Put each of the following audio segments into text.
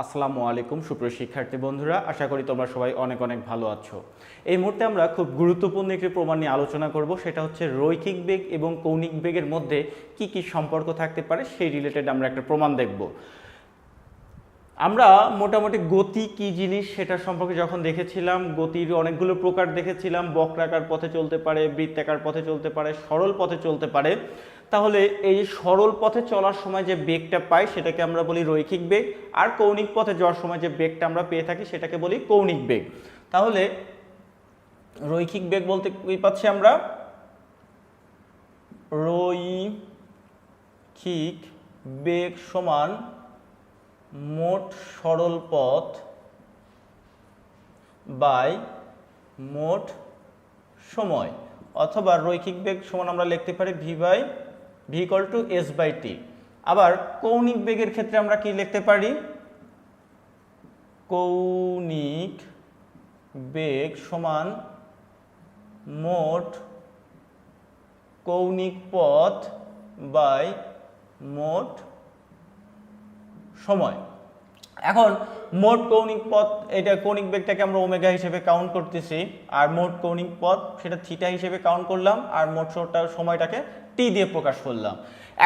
আসসালামু আলাইকুম, সুপ্রিয় শিক্ষার্থী বন্ধুরা। আশা করি তোমরা সবাই অনেক অনেক ভালো আছো। এই মুহূর্তে আমরা খুব গুরুত্বপূর্ণ একটি প্রমাণ নিয়ে আলোচনা করব। সেটা হচ্ছে রৈখিক বেগ এবং কৌণিক বেগের মধ্যে কি কি সম্পর্ক থাকতে পারে, সেই রিলেটেড আমরা একটা প্রমাণ দেখব। আমরা মোটামুটি গতি কি জিনিস সেটা সম্পর্কে যখন দেখেছিলাম, গতির অনেকগুলো প্রকার দেখেছিলাম। বক্রাকার পথে চলতে পারে, বৃত্তাকার পথে চলতে পারে, সরল পথে চলতে পারে। তাহলে এই সরল পথে চলার সময় যে বেগটা পাই, সেটাকে আমরা বলি রৈখিক বেগ, আর কৌণিক পথে যাওয়ার সময় যে বেগটা আমরা পেয়ে থাকি, সেটাকে বলি কৌণিক বেগ। তাহলে রৈখিক বেগ বলতে কি পাচ্ছি আমরা? রৈখিক বেগ সমান মোট সরল পথ বাই মোট সময়, অথবা রৈখিক বেগ সমান আমরা লিখতে পারি v by v equal to s by t আবার কৌণিক বেগের ক্ষেত্রে আমরা কি লিখতে পারি? কৌণিক বেগ সমান মোট কৌণিক পথ বাই মোট সময়। এখন মোট কৌণিক পথ, এটা কৌণিক বেগটাকে আমরা ওমেগা হিসেবে কাউন্ট করতেছি। আর মোট কৌণিক পথ, সেটা থিটা হিসেবে কাউন্ট করলাম। আর মোট সময়টাকে টি দিয়ে প্রকাশ করলাম।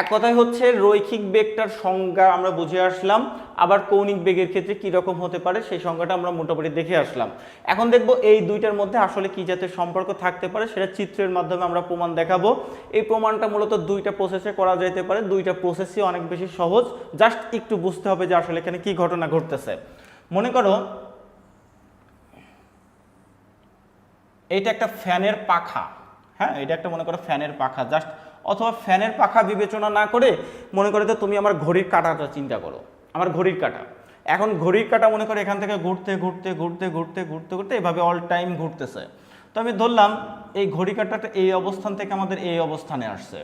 এক কথায় হচ্ছে রৈখিক বেগটার সংজ্ঞা আমরা বুঝে আসলাম, আবার কৌণিক বেগের ক্ষেত্রে কি রকম হতে পারে সেই সংজ্ঞাটা আমরা মোটামুটি দেখে আসলাম। এখন দেখব এই দুইটার মধ্যে আসলে কি জাতীয় সম্পর্ক থাকতে পারে, সেটা চিত্রের মাধ্যমে আমরা প্রমাণ দেখাবো। এই প্রমাণটা মূলত দুইটা প্রসেসে করা যেতে পারে, দুইটা প্রসেসই অনেক বেশি সহজ। জাস্ট একটু বুঝতে হবে যে আসলে এখানে কি ঘটনা ঘটতেছে। মনে করো, এইটা একটা ফ্যানের পাখা হ্যাঁ? এটা একটা মনে করো ফ্যানের পাখা জাস্ট অথবা ফ্যানের পাখা বিবেচনা না করে মনে করে তুমি আমার ঘড়ির কাঁটাটা চিন্তা করো, আমার ঘড়ির কাঁটা। এখন ঘড়ির কাটা মনে করে এখান থেকে ঘুরতে ঘুরতে ঘুরতে ঘুরতে ঘুরতে ঘুরতে এভাবে অল টাইম ঘুরতেছে। তো আমি ধরলাম এই ঘড়ি কাটাটা এই অবস্থান থেকে আমাদের এই অবস্থানে আসছে।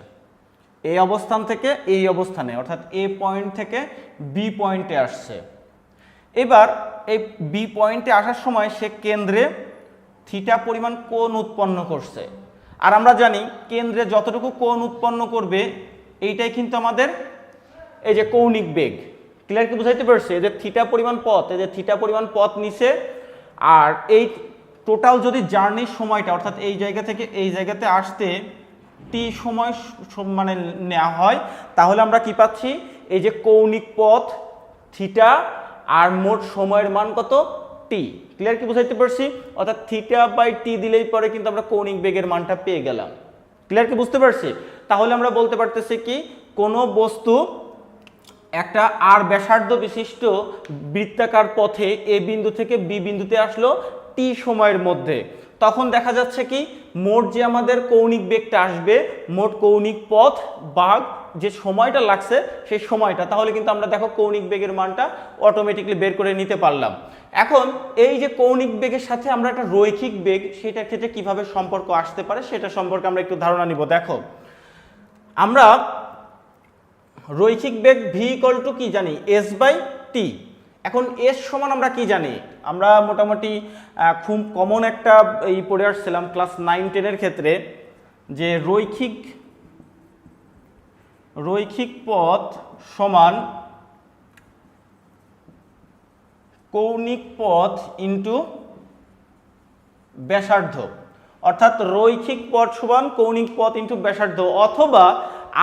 এই অবস্থান থেকে এই অবস্থানে, অর্থাৎ এ পয়েন্ট থেকে বি পয়েন্টে আসছে। এবার এই বি পয়েন্টে আসার সময় সে কেন্দ্রে থিটা পরিমাণ কোণ উৎপন্ন করছে। আর আমরা জানি কেন্দ্রে যতটুকু কোণ উৎপন্ন করবে, এইটাই কিন্তু আমাদের এই যে কৌণিক বেগ। ক্লিয়ার কি বুঝাইতে পারছে? যে থিটা পরিমাণ পথ যে থিটা পরিমাণ পথ নিছে আর এই টোটাল যদি জার্নির সময়টা, অর্থাৎ এই জায়গা থেকে এই জায়গাতে আসতে টি সময় মানে নেওয়া হয়, তাহলে আমরা কি পাচ্ছি? এই যে কৌণিক পথ থিটা আর মোট সময়ের মান কত? টি ক্লিয়ার কি বুঝাইতে পারছি? অর্থাৎ থিটা বাই টি দিলেই পরে কিন্তু আমরা কৌণিক বেগের মানটা পেয়ে গেলাম। ক্লিয়ার কি বুঝতে পারছি? তাহলে আমরা বলতে পারতেছি কি, কোনো বস্তু একটা আর ব্যাসার্ধ বিশিষ্ট বৃত্তাকার পথে এ বিন্দু থেকে বি বিন্দুতে আসলো টি সময়ের মধ্যে। তখন দেখা যাচ্ছে কি, মোট যে আমাদের কৌণিক বেগটা আসবে, মোট কৌণিক পথ, বাঘ, যে সময়টা লাগছে, সেই সময়টা, তাহলে কিন্তু আমরা দেখো কৌণিক বেগের মানটা অটোমেটিকলি বের করে নিতে পারলাম। এখন এই যে কৌণিক বেগের সাথে আমরা একটা রৈখিক বেগ, সেটার ক্ষেত্রে কীভাবে সম্পর্ক আসতে পারে, সেটা সম্পর্কে আমরা একটু ধারণা নিব। দেখো, আমরা রৈখিক বেগ ভি ইকল টু কি জানি এস বাই টি এখন এস সমান আমরা কি জানি? আমরা মোটামুটি খুব কমন একটা এই পড়ে আসছিলাম ক্লাস নাইন টেনের ক্ষেত্রে যে রৈখিক রৈখিক পথ সমান কৌণিক পথ ইন্টু ব্যাসার্ধ। অর্থাৎ রৈখিক পথ সমান কৌণিক পথ ইন্টু ব্যাসার্ধ। অথবা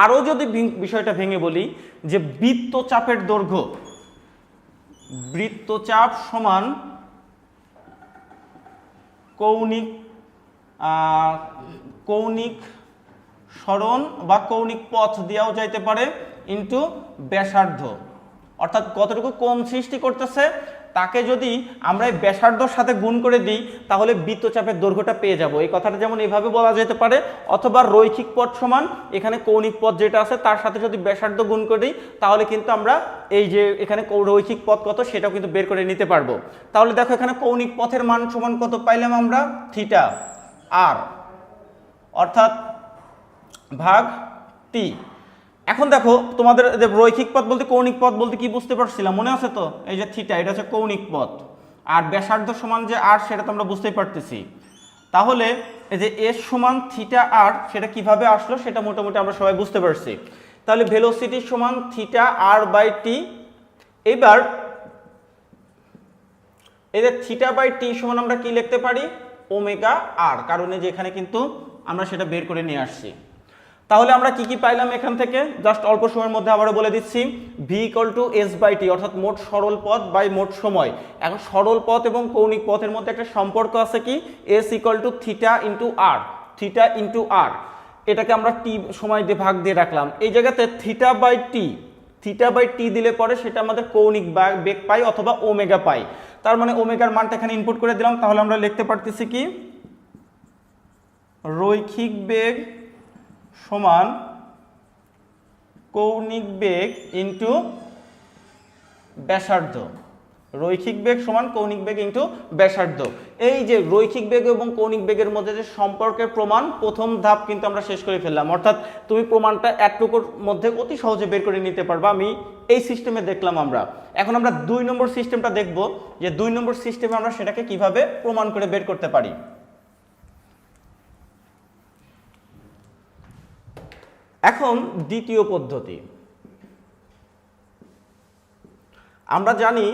আরও যদি বিষয়টা ভেঙে বলি, যে বৃত্তচাপের দৈর্ঘ্য। বৃত্তচাপ সমান কৌণিক কৌণিক সরণ বা কৌণিক পথ দেওয়াও যাইতে পারে ইন্টু ব্যাসার্ধ। অর্থাৎ কতটুকু কোণ সৃষ্টি করতেছে? তাকে যদি আমরা এই ব্যাসার্ধর সাথে গুণ করে দিই, তাহলে বৃত্তচাপের দৈর্ঘ্যটা পেয়ে যাব। এই কথাটা যেমন এভাবে বলা যেতে পারে, অথবা রৈখিক পথ সমান, এখানে কৌণিক পথ যেটা আছে, তার সাথে যদি ব্যাসার্ধ গুণ করে দিই, তাহলে কিন্তু আমরা এই যে এখানে রৈখিক পথ কত, সেটাও কিন্তু বের করে নিতে পারব। তাহলে দেখো এখানে কৌণিক পথের মান সমান কত পাইলাম আমরা? Theta, r. অর্থাৎ ভাগ টি। এখন দেখো, তোমাদের রৈখিক পথ বলতে কৌণিক পথ বলতে কি বুঝতে পারছিলাম? মনে আছে তো? এই যে থিটা এটা হচ্ছে কৌণিক পথ। আর ব্যাসার্ধ সমান যে আর সেটা তো আমরা বুঝতেই পারতেছি। তাহলে এই যে এস সমান থিটা আর সেটা কীভাবে আসলো? সেটা মোটামুটি আমরা সবাই বুঝতে পারছি। তাহলে ভেলোসিটি সমান থিটা আর বাই টি এবার এদের থিটা বাই টি সমান আমরা কি লিখতে পারি? ওমেগা আর কারণে যে এখানে কিন্তু আমরা সেটা বের করে নিয়ে আসছি। তাহলে আমরা কি কি পাইলাম এখান থেকে? জাস্ট অল্প সময়ের মধ্যে আবারও বলে দিচ্ছি। V equal to s by t অর্থাৎ মোট সরল পথ বাই মোট সময়। এখন সরল পথ এবং কৌণিক পথের মধ্যে একটা সম্পর্ক আছে কি? S equal to theta into r theta into r এটাকে আমরা টি সময় দিয়ে ভাগ দিয়ে রাখলাম। এই জায়গাতে theta by t theta by t দিলে পরে সেটা আমাদের কৌণিক বেগ পাই অথবা ওমেগা পাই। তার মানে ওমেগার মানটা এখানে ইনপুট করে দিলাম। তাহলে আমরা লিখতে পারতেছি কি? রৈখিক বেগ সমান কৌণিক বেগ ইন্টু ব্যাসার্ধ। রৈখিক বেগ সমান কৌণিক বেগ ইন্টু ব্যাসার্ধ। এই যে রৈখিক বেগ এবং কৌণিক বেগের মধ্যে যে সম্পর্কের প্রমাণ, প্রথম ধাপ কিন্তু আমরা শেষ করে ফেললাম। অর্থাৎ তুমি প্রমাণটা একটুকুর মধ্যে অতি সহজে বের করে নিতে পারবা। আমি এই সিস্টেমে দেখলাম আমরা। এখন আমরা দুই নম্বর সিস্টেমটা দেখব যে দুই নম্বর সিস্টেমে আমরা সেটাকে কীভাবে প্রমাণ করে বের করতে পারি। এখন দ্বিতীয় পদ্ধতি। আমরা জানি,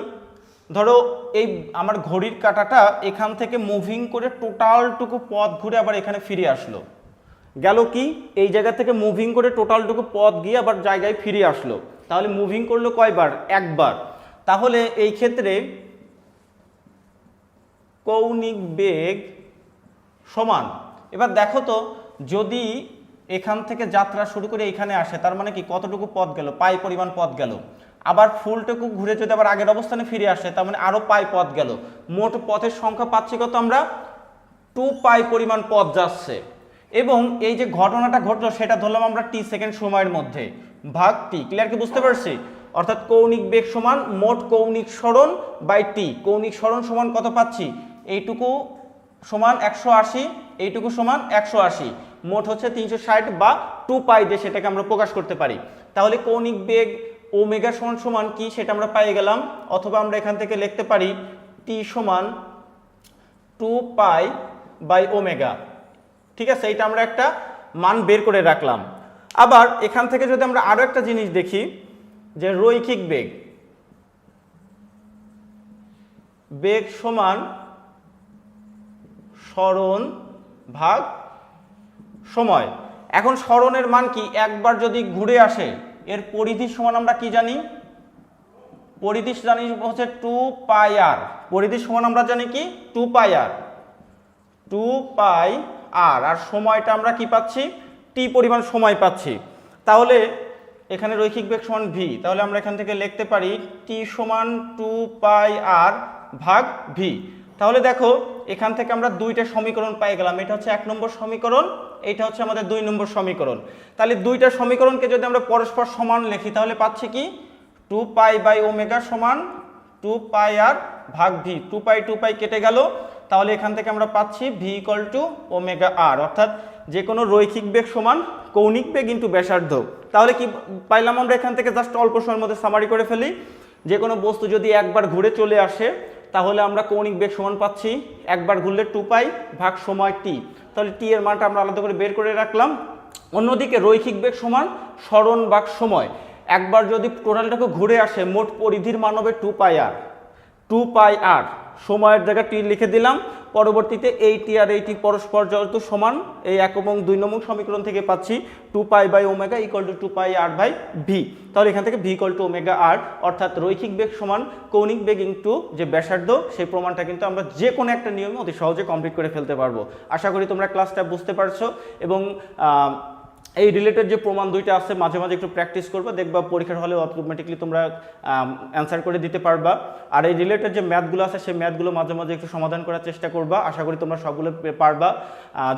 ধরো এই আমার ঘড়ির কাঁটাটা এখান থেকে মুভিং করে টোটালটুকু পথ ঘুরে আবার এখানে ফিরে আসলো। গেল কি? এই জায়গা থেকে মুভিং করে টোটালটুকু পথ গিয়ে আবার জায়গায় ফিরে আসলো। তাহলে মুভিং করল কয়বার? একবার। তাহলে এই ক্ষেত্রে কৌণিক বেগ সমান। এবার দেখো তো, যদি এখান থেকে যাত্রা শুরু করে এখানে আসে। তার মানে কি? কতটুকু পথ গেল? পাই পরিমাণ পথ গেল। আবার ফুলটুকু ঘুরে যদি আবার আগের অবস্থানে ফিরে আসে, তার মানে আরও পাই পথ গেল। মোট পথের সংখ্যা পাচ্ছি কত আমরা? টু পাই পরিমাণ পথ যাচ্ছে। এবং এই যে ঘটনাটা ঘটলো, সেটা ধরলাম আমরা টি সেকেন্ড সময়ের মধ্যে। ভাগ টি, ক্লিয়ার কি বুঝতে পারছি? অর্থাৎ কৌণিক বেগ সমান মোট কৌণিক সরণ বাই টি। কৌণিক সরণ সমান কত পাচ্ছি? এইটুকু সমান একশো আশি এইটুকু সমান একশো আশি। মোট হচ্ছে তিনশো ষাট বা টু পাই দিয়ে সেটাকে আমরা প্রকাশ করতে পারি। তাহলে কৌণিক বেগ ওমেগা সমান সমান কি সেটা আমরা পেয়ে গেলাম? অথবা আমরা এখান থেকে লিখতে পারি টি সমান টু পাই বাই ওমেগা। ঠিক আছে? এটা আমরা একটা মান বের করে রাখলাম। আবার এখান থেকে যদি আমরা আরও একটা জিনিস দেখি, যে রৈখিক বেগ। বেগ সমান স্মরণ ভাগ, সময়। এখন স্মরণের মান কি? একবার যদি ঘুরে আসে, এর পরিধি সমান আমরা কি জানি? পরিধি জানি হচ্ছে টু পাই আর। পরিধি সমান আমরা জানি কি? টু পাই আর। টু পাই আর। আর সময়টা আমরা কি পাচ্ছি? টি পরিমাণ সময় পাচ্ছি। তাহলে এখানে রৈখিক বেগ সমান ভি তাহলে আমরা এখান থেকে লিখতে পারি টি সমান টু পাই আর ভাগ ভি তাহলে দেখো, এখান থেকে আমরা দুইটা সমীকরণ পাই গেলাম। এটা হচ্ছে এক নম্বর সমীকরণ এটা হচ্ছে আমাদের দুই নম্বর সমীকরণ। তাহলে দুইটা সমীকরণকে যদি আমরা পরস্পর সমান লিখি, তাহলে পাচ্ছি কি? টু পাই বাই ওমেগা সমান টু পাই আর ভাগ v. Two pi two pi কেটে গেল। তাহলে এখান থেকে আমরা পাচ্ছি v equal to omega r অর্থাৎ যে কোনো রৈখিক বেগ সমান কৌণিক বেগ ইন্টু ব্যাসার্ধ। তাহলে কি পাইলাম আমরা এখান থেকে? জাস্ট অল্প সময়ের মধ্যে সামারি করে ফেলি। যে কোনো বস্তু যদি একবার ঘুরে চলে আসে তাহলে আমরা কৌণিক বেগ সমান পাচ্ছি। একবার ঘুরলে টু পাই ভাগ সময় টি তাহলে টি এর মানটা আমরা আলাদা করে বের করে রাখলাম। অন্যদিকে রৈখিক বেগ সমান স্মরণ ভাগ সময়। একবার যদি টোটালটাকে ঘুরে আসে, মোট পরিধির মান হবে টু পাই আর টু পাই আর সময়ের জায়গায় টি লিখে দিলাম। পরবর্তীতে এই টি আর এই টি পরস্পর যেহেতু সমান, এই এক এবং দুই নম্বর সমীকরণ থেকে পাচ্ছি two pi by omega equal to two pi r by v তাহলে এখান থেকে v equal to omega r অর্থাৎ রৈখিক বেগ সমান কৌণিক বেগ ইন্টু যে ব্যাসার্ধ, সেই প্রমাণটা কিন্তু আমরা যে কোনো একটা নিয়মে অতি সহজে কমপ্লিট করে ফেলতে পারব। আশা করি তোমরা ক্লাসটা বুঝতে পারছ এবং এই রিলেটেড যে প্রমাণ দুইটা আছে, মাঝে মাঝে একটু প্র্যাকটিস করবে, দেখবা পরীক্ষার হলে অটোমেটিকলি তোমরা অ্যান্সার করে দিতে পারবা। আর এই রিলেটেড যে ম্যাথগুলো আছে, সেই ম্যাথগুলো মাঝে মাঝে একটু সমাধান করার চেষ্টা করবা। আশা করি তোমরা সবগুলো পারবা।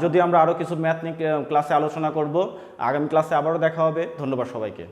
যদি আমরা আরও কিছু ম্যাথ নিয়ে ক্লাসে আলোচনা করব, আগামী ক্লাসে আবারও দেখা হবে। ধন্যবাদ সবাইকে।